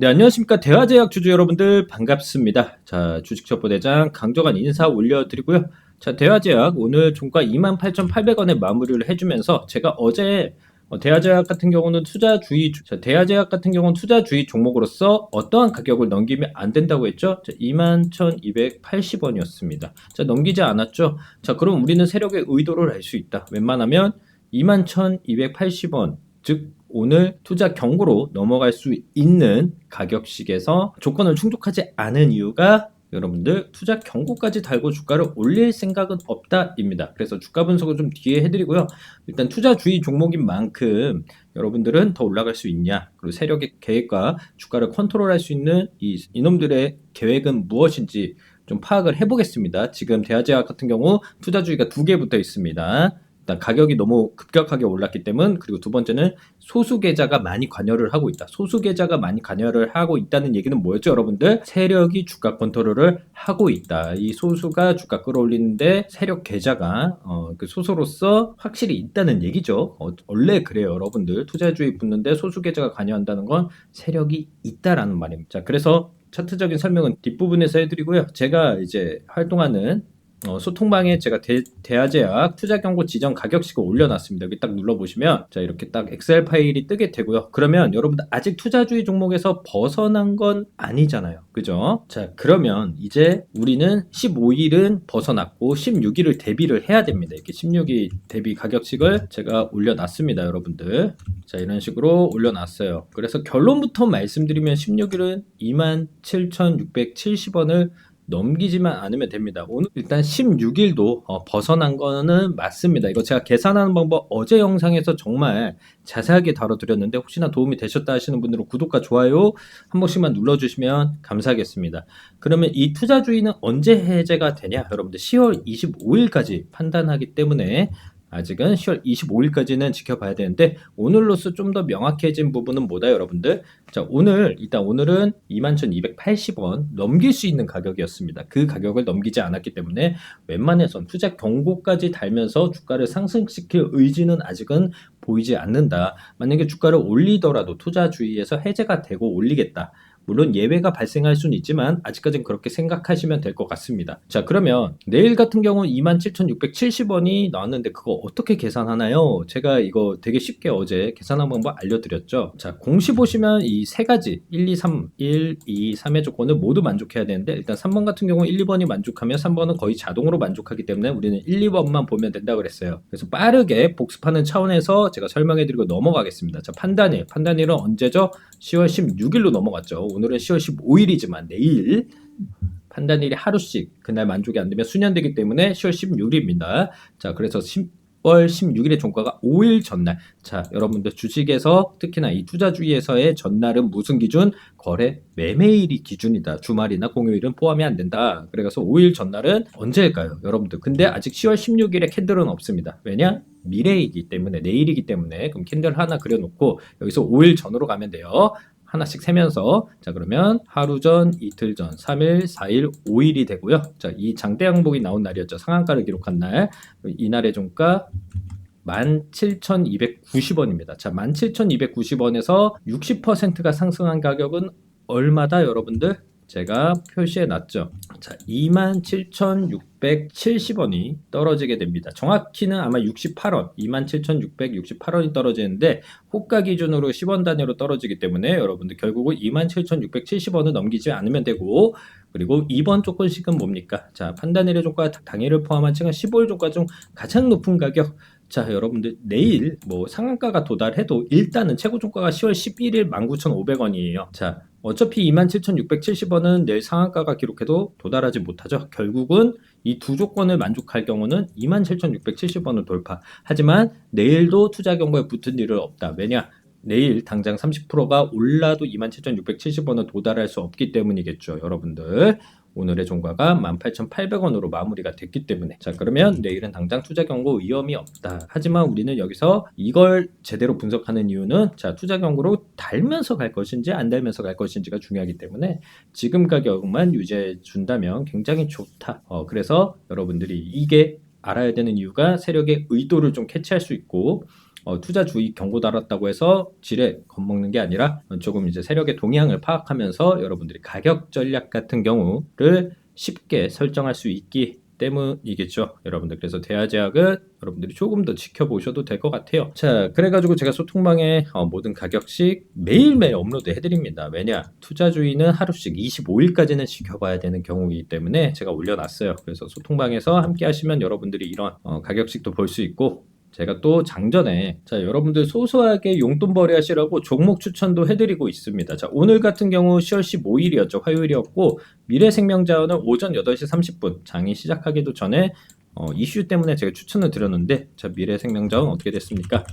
네, 안녕하십니까. 대화제약 주주 여러분들 반갑습니다. 자, 주식첩보대장 강조관 인사 올려드리고요. 자, 대화제약 오늘 종가 28,800원에 마무리를 해주면서 제가 어제 어, 대화제약 같은 경우는 투자주의, 자, 대화제약 같은 경우는 투자주의 종목으로서 어떠한 가격을 넘기면 안 된다고 했죠? 자, 21,280원이었습니다. 자, 넘기지 않았죠? 자, 그럼 우리는 세력의 의도를 알 수 있다. 웬만하면 21,280원, 즉 오늘 투자 경고로 넘어갈 수 있는 가격식에서 조건을 충족하지 않은 이유가 여러분들 투자 경고까지 달고 주가를 올릴 생각은 없다입니다. 그래서 주가 분석을 좀 뒤에 해드리고요. 일단 투자 주의 종목인 만큼 여러분들은 더 올라갈 수 있냐 그리고 세력의 계획과 주가를 컨트롤할 수 있는 이 이놈들의 계획은 무엇인지 좀 파악을 해보겠습니다. 지금 대화제약 같은 경우 투자 주의가 두 개 붙어 있습니다. 일단 가격이 너무 급격하게 올랐기 때문 그리고 두 번째는 소수 계좌가 많이 관여를 하고 있다. 소수 계좌가 많이 관여를 하고 있다는 얘기는 뭐였죠, 여러분들? 세력이 주가 컨트롤을 하고 있다. 이 소수가 주가 끌어올리는데 세력 계좌가 어, 그 소수로서 확실히 있다는 얘기죠. 어, 원래 그래요, 여러분들. 투자주의 붙는데 소수 계좌가 관여한다는 건 세력이 있다라는 말입니다. 자, 그래서 차트적인 설명은 뒷부분에서 해드리고요. 제가 이제 활동하는 어, 소통방에 제가 대, 대화제약 투자 경고 지정 가격식을 올려놨습니다. 여기 딱 눌러보시면 자 이렇게 딱 엑셀 파일이 뜨게 되고요. 그러면 여러분들 아직 투자주의 종목에서 벗어난 건 아니잖아요. 그죠? 자 그러면 이제 우리는 15일은 벗어났고 16일을 대비를 해야 됩니다. 이렇게 16일 대비 가격식을 제가 올려놨습니다. 여러분들 자 이런 식으로 올려놨어요. 그래서 결론부터 말씀드리면 16일은 27,670원을 넘기지만 않으면 됩니다. 오늘 일단 16일도 어, 벗어난 거는 맞습니다. 이거 제가 계산하는 방법 어제 영상에서 정말 자세하게 다뤄드렸는데 혹시나 도움이 되셨다 하시는 분들은 구독과 좋아요 한 번씩만 눌러주시면 감사하겠습니다. 그러면 이 투자주의는 언제 해제가 되냐? 여러분들 10월 25일까지 판단하기 때문에 아직은 10월 25일까지는 지켜봐야 되는데 오늘로서 좀 더 명확해진 부분은 뭐다 여러분들? 자 오늘 일단 오늘은 21,280원 넘길 수 있는 가격이었습니다. 그 가격을 넘기지 않았기 때문에 웬만해선 투자 경고까지 달면서 주가를 상승시킬 의지는 아직은 보이지 않는다. 만약에 주가를 올리더라도 투자 주의에서 해제가 되고 올리겠다 물론 예외가 발생할 수는 있지만 아직까지는 그렇게 생각하시면 될 것 같습니다. 자 그러면 내일 같은 경우 27,670원이 나왔는데 그거 어떻게 계산하나요? 제가 이거 되게 쉽게 어제 계산한 방법 알려드렸죠. 자 공시 보시면 이 세 가지 1, 2, 3, 1, 2, 3의 조건을 모두 만족해야 되는데 일단 3번 같은 경우 1, 2번이 만족하면 3번은 거의 자동으로 만족하기 때문에 우리는 1, 2번만 보면 된다 그랬어요. 그래서 빠르게 복습하는 차원에서 제가 설명해드리고 넘어가겠습니다. 자 판단일, 판단일은 언제죠? 10월 16일로 넘어갔죠. 오늘은 10월 15일이지만 내일 판단일이 하루씩 그날 만족이 안 되면 수년되기 때문에 10월 16일입니다. 자, 그래서 10월 16일의 종가가 5일 전날. 자, 여러분들 주식에서 특히나 이 투자주의에서의 전날은 무슨 기준? 거래 매매일이 기준이다. 주말이나 공휴일은 포함이 안 된다. 그래서 5일 전날은 언제일까요? 여러분들. 근데 아직 10월 16일에 캔들은 없습니다. 왜냐? 미래이기 때문에 내일이기 때문에 그럼 캔들 하나 그려놓고 여기서 5일 전으로 가면 돼요. 하나씩 세면서 자 그러면 하루 전, 이틀 전, 3일, 4일, 5일이 되고요. 자, 이 장대 항복이 나온 날이었죠. 상한가를 기록한 날. 이날의 종가 17,290원입니다. 자, 17,290원에서 60%가 상승한 가격은 얼마다 여러분들? 제가 표시해 놨죠. 자, 27,670원이 떨어지게 됩니다. 정확히는 아마 68원, 27,668원이 떨어지는데 호가 기준으로 10원 단위로 떨어지기 때문에 여러분들 결국은 27,670원을 넘기지 않으면 되고 그리고 2번 조건식은 뭡니까? 자, 판단일의 종가 당일을 포함한 최근 15일 종가 중 가장 높은 가격 자, 여러분들 내일 뭐 상한가가 도달해도 일단은 최고 종가가 10월 11일 19,500원이에요. 자, 어차피 27,670원은 내일 상한가가 기록해도 도달하지 못하죠. 결국은 이 두 조건을 만족할 경우는 27,670원을 돌파. 하지만 내일도 투자 경고에 붙은 일은 없다. 왜냐? 내일 당장 30%가 올라도 27,670원을 도달할 수 없기 때문이겠죠, 여러분들. 오늘의 종가가 18,800원으로 마무리가 됐기 때문에 자 그러면 내일은 당장 투자 경고 위험이 없다. 하지만 우리는 여기서 이걸 제대로 분석하는 이유는 자 투자 경고로 달면서 갈 것인지 안 달면서 갈 것인지가 중요하기 때문에 지금 가격만 유지해 준다면 굉장히 좋다. 어, 그래서 여러분들이 이게 알아야 되는 이유가 세력의 의도를 좀 캐치할 수 있고 어, 투자 주의 경고 달았다고 해서 지레 겁먹는 게 아니라 조금 이제 세력의 동향을 파악하면서 여러분들이 가격 전략 같은 경우를 쉽게 설정할 수 있기 때문이겠죠. 여러분들 그래서 대화제약은 여러분들이 조금 더 지켜보셔도 될 것 같아요. 자, 그래가지고 제가 소통방에 어, 모든 가격씩 매일매일 업로드 해드립니다. 왜냐? 투자주의는 하루씩 25일까지는 지켜봐야 되는 경우이기 때문에 제가 올려놨어요. 그래서 소통방에서 함께 하시면 여러분들이 이런 어, 가격씩도 볼 수 있고 제가 또 장전에 자 여러분들 소소하게 용돈벌이 하시라고 종목 추천도 해드리고 있습니다. 자 오늘 같은 경우 10월 15일이었죠. 화요일이었고 미래생명자원은 오전 8시 30분 장이 시작하기도 전에 어, 이슈 때문에 제가 추천을 드렸는데 자 미래생명자원 어떻게 됐습니까?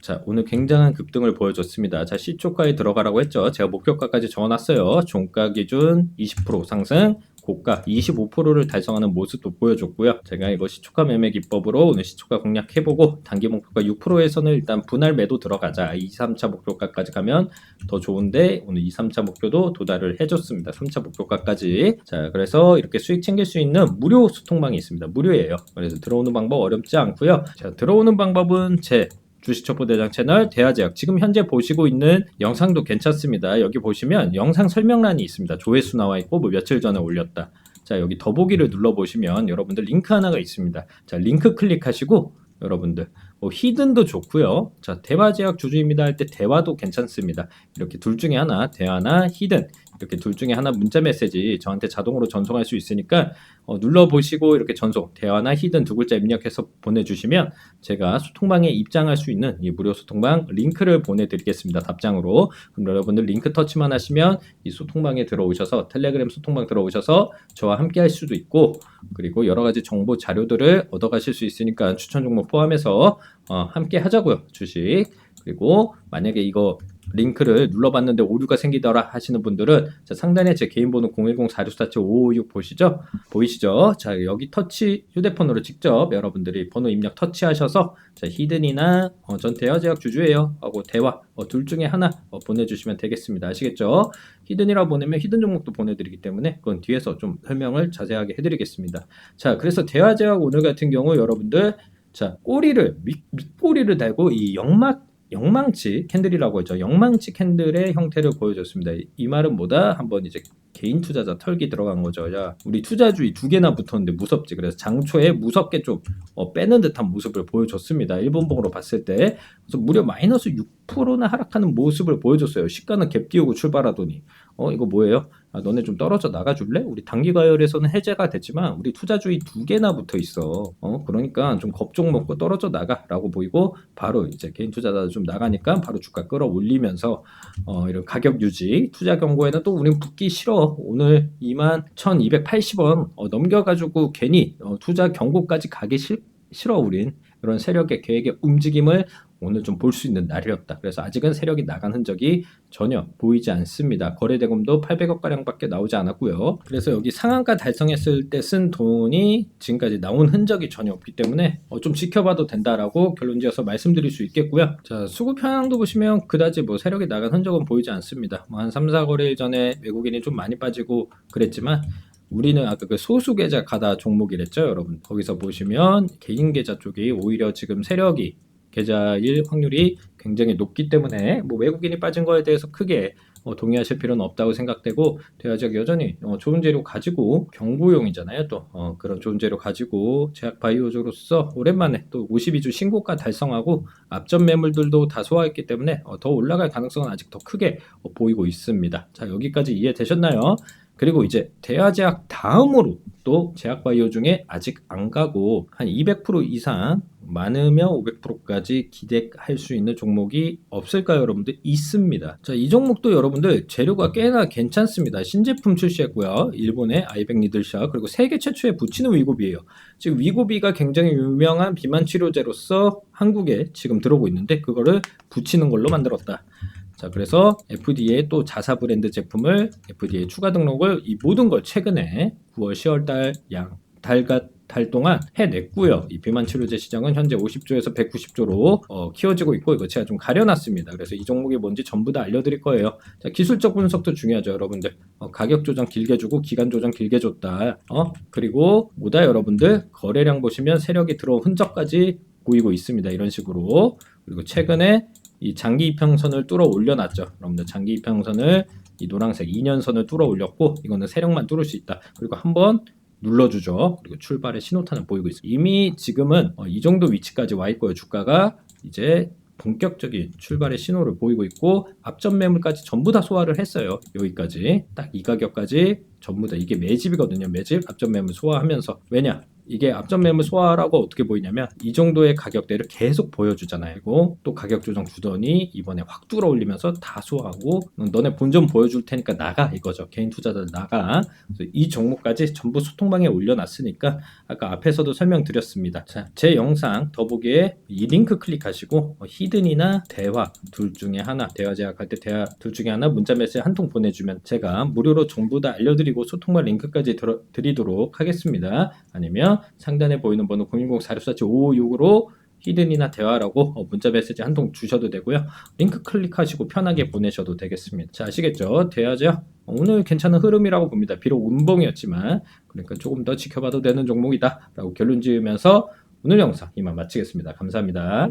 자 오늘 굉장한 급등을 보여줬습니다. 자 시초가에 들어가라고 했죠. 제가 목표가까지 적어놨어요. 종가 기준 20% 상승 고가 25%를 달성하는 모습도 보여줬고요. 제가 이거 시초가 매매 기법으로 오늘 시초가 공략해보고 단기 목표가 6%에서는 일단 분할 매도 들어가자. 2, 3차 목표가까지 가면 더 좋은데 오늘 2, 3차 목표도 도달을 해줬습니다. 3차 목표가까지. 자 그래서 이렇게 수익 챙길 수 있는 무료 소통방이 있습니다. 무료예요. 그래서 들어오는 방법 어렵지 않고요. 자 들어오는 방법은 제 주식첩보대장 채널 대화제약 지금 현재 보시고 있는 영상도 괜찮습니다. 여기 보시면 영상 설명란이 있습니다. 조회수 나와 있고 뭐 며칠 전에 올렸다. 자 여기 더보기를 눌러보시면 여러분들 링크 하나가 있습니다. 자 링크 클릭하시고 여러분들 뭐 히든도 좋고요. 자 대화제약 주주입니다 할 때 대화도 괜찮습니다. 이렇게 둘 중에 하나 대화나 히든 이렇게 둘 중에 하나 문자 메시지 저한테 자동으로 전송할 수 있으니까 어, 눌러 보시고 이렇게 전송 대화나 히든 두 글자 입력해서 보내주시면 제가 소통방에 입장할 수 있는 이 무료 소통방 링크를 보내드리겠습니다 답장으로. 그럼 여러분들 링크 터치만 하시면 이 소통방에 들어오셔서 텔레그램 소통방 들어오셔서 저와 함께 할 수도 있고 그리고 여러 가지 정보 자료들을 얻어가실 수 있으니까 추천 종목 포함해서 어, 함께 하자고요 주식. 그리고 만약에 이거 링크를 눌러봤는데 오류가 생기더라 하시는 분들은 자, 상단에 제 개인 번호 010-4647-556 보시죠? 보이시죠? 자 여기 터치 휴대폰으로 직접 여러분들이 번호 입력 터치하셔서 자, 히든이나 어, 전 대화제약 주주예요 하고 대화 어, 둘 중에 하나 어, 보내주시면 되겠습니다. 아시겠죠? 히든이라고 보내면 히든 종목도 보내드리기 때문에 그건 뒤에서 좀 설명을 자세하게 해드리겠습니다. 자 그래서 대화 제약 오늘 같은 경우 여러분들 자 꼬리를 밑, 밑꼬리를 달고 이 영막 영망치 캔들이라고 하죠. 영망치 캔들의 형태를 보여줬습니다. 이 말은 뭐다? 한번 이제 개인 투자자 털기 들어간 거죠. 야, 우리 투자주의 두 개나 붙었는데 무섭지. 그래서 장초에 무섭게 좀 어, 빼는 듯한 모습을 보여줬습니다. 일본봉으로 봤을 때. 그래서 무려 마이너스 6% 나 하락하는 모습을 보여줬어요. 시가는 갭 띄우고 출발하더니. 어, 이거 뭐예요? 아, 너네 좀 떨어져 나가줄래? 우리 단기 가열에서는 해제가 됐지만 우리 투자주의 두 개나 붙어 있어. 어, 그러니까 좀 겁종 먹고 떨어져 나가라고 보이고 바로 이제 개인 투자자 좀 나가니까 바로 주가 끌어올리면서 어, 이런 가격 유지, 투자 경고에는 또 우린 붙기 싫어. 오늘 2만 1,280원 어, 넘겨가지고 괜히 어, 투자 경고까지 가기 싫, 싫어 우린. 이런 세력의 계획의 움직임을 오늘 좀 볼 수 있는 날이었다. 그래서 아직은 세력이 나간 흔적이 전혀 보이지 않습니다. 거래 대금도 800억 가량밖에 나오지 않았고요. 그래서 여기 상한가 달성했을 때 쓴 돈이 지금까지 나온 흔적이 전혀 없기 때문에 어, 좀 지켜봐도 된다라고 결론 지어서 말씀드릴 수 있겠고요. 자 수급 현황도 보시면 그다지 뭐 세력이 나간 흔적은 보이지 않습니다. 뭐 한 3, 4거래일 전에 외국인이 좀 많이 빠지고 그랬지만 우리는 아까 그 소수 계좌 가다 종목이랬죠, 여러분. 거기서 보시면 개인 계좌 쪽이 오히려 지금 세력이 계좌일 확률이 굉장히 높기 때문에 뭐 외국인이 빠진 거에 대해서 크게 어, 동의하실 필요는 없다고 생각되고 대화적 여전히 어, 좋은 재료 가지고 경구용이잖아요 또 어, 그런 좋은 재료 가지고 제약 바이오조로서 오랜만에 또 52주 신고가 달성하고 앞전 매물들도 다 소화했기 때문에 어, 더 올라갈 가능성은 아직 더 크게 어, 보이고 있습니다 자 여기까지 이해되셨나요? 그리고 이제 대화제약 다음으로 또 제약바이오 중에 아직 안 가고 한 200% 이상 많으면 500%까지 기대할 수 있는 종목이 없을까요, 여러분들? 있습니다. 자, 이 종목도 여러분들 재료가 꽤나 괜찮습니다. 신제품 출시했고요. 일본의 아이백 니들샤 그리고 세계 최초의 붙이는 위고비예요. 지금 위고비가 굉장히 유명한 비만 치료제로서 한국에 지금 들어오고 있는데 그거를 붙이는 걸로 만들었다. 자, 그래서 FDA 또 자사 브랜드 제품을 FDA 추가 등록을 이 모든 걸 최근에 9월 10월 달 양, 달과 달 동안 해냈고요. 이 비만 치료제 시장은 현재 50조에서 190조로 어, 키워지고 있고 이거 제가 좀 가려놨습니다. 그래서 이 종목이 뭔지 전부 다 알려드릴 거예요. 자, 기술적 분석도 중요하죠, 여러분들. 어, 가격 조정 길게 주고 기간 조정 길게 줬다. 어? 그리고 뭐다 여러분들 거래량 보시면 세력이 들어온 흔적까지 보이고 있습니다. 이런 식으로 그리고 최근에 이 장기 이평선을 뚫어 올려놨죠. 여러분들 장기 이평선을 이 노란색 2년선을 뚫어 올렸고 이거는 세력만 뚫을 수 있다. 그리고 한번 눌러주죠. 그리고 출발의 신호탄을 보이고 있어요. 이미 지금은 어, 이 정도 위치까지 와 있고요. 주가가 이제 본격적인 출발의 신호를 보이고 있고 앞전 매물까지 전부 다 소화를 했어요. 여기까지 딱 이 가격까지 전부 다 이게 매집이거든요. 매집 앞전 매물 소화하면서 왜냐? 이게 앞전 매물 소화라고 어떻게 보이냐면 이 정도의 가격대를 계속 보여주잖아요. 또 가격 조정 주더니 이번에 확 뚫어 올리면서 다 소화하고 음, 너네 본전 보여줄 테니까 나가 이거죠. 개인 투자자들 나가. 이 종목까지 전부 소통방에 올려놨으니까 아까 앞에서도 설명드렸습니다. 자, 제 영상 더보기에 이 링크 클릭하시고 어, 히든이나 대화 둘 중에 하나 대화 제약할 때 대화 둘 중에 하나 문자 메시지 한 통 보내주면 제가 무료로 전부 다 알려드리고 소통방 링크까지 드리도록 하겠습니다. 아니면 상단에 보이는 번호 010-4647-556으로 히든이나 대화라고 어, 문자 메시지 한 통 주셔도 되고요. 링크 클릭하시고 편하게 보내셔도 되겠습니다. 자, 아시겠죠? 대화제요. 오늘 괜찮은 흐름이라고 봅니다. 비록 운봉이었지만 그러니까 조금 더 지켜봐도 되는 종목이다 라고 결론 지으면서 오늘 영상 이만 마치겠습니다. 감사합니다.